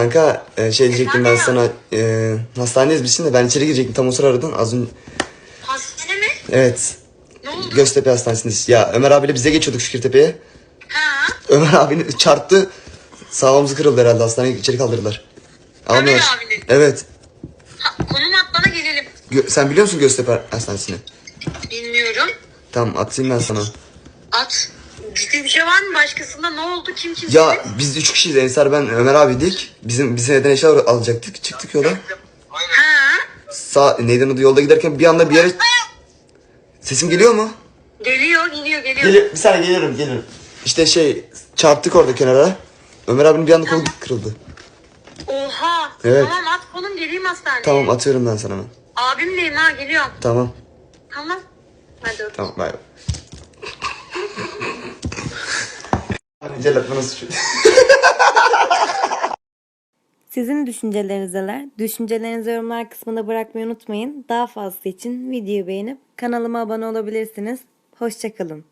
Kanka e, şey diyecektim ben sana e, hastanedeyiz biz şimdi ben içeri girecektim tam o sıra aradın az önce Hastane mi? evet Ne oldu? Göztepe Hastanesi'ndeyiz. Ya Ömer abiyle bize geçiyorduk Fikirtepe'ye. Ha? Ömer abini çarptı. Sağımızı kırıldı herhalde hastaneye içeri kaldırdılar. Almıyorlar. abinin? Evet. ha konum at bana gelelim. Gö- sen biliyor musun Göztepe Hastanesi'ni? Bilmiyorum. Tamam atayım ben sana. At. Ciddi bir şey var mı? Başkasında ne oldu? Kim kim? Ya biz üç kişiyiz. Ensar ben Ömer abiydik. Bizim bize neden eşya alacaktık. Çıktık yola. Ha? Sağ neyden adı yolda giderken bir anda bir yere... Sesim geliyor mu? Geliyor, geliyor, geliyor. Geliyor. Bir saniye geliyorum geliyorum. İşte şey çarptık orada kenara. Ömer abinin bir anda kolu kırıldı. Oha. Evet. Tamam at konum geleyim hastaneye. Tamam atıyorum ben sana hemen. Abimleyim ha geliyorum. Tamam. Tamam. Hadi öptüm. Tamam bay bay. Bana suç. Sizin düşünceleriniz neler? Düşüncelerinizi yorumlar kısmına bırakmayı unutmayın. Daha fazlası için videoyu beğenip kanalıma abone olabilirsiniz. Hoşçakalın.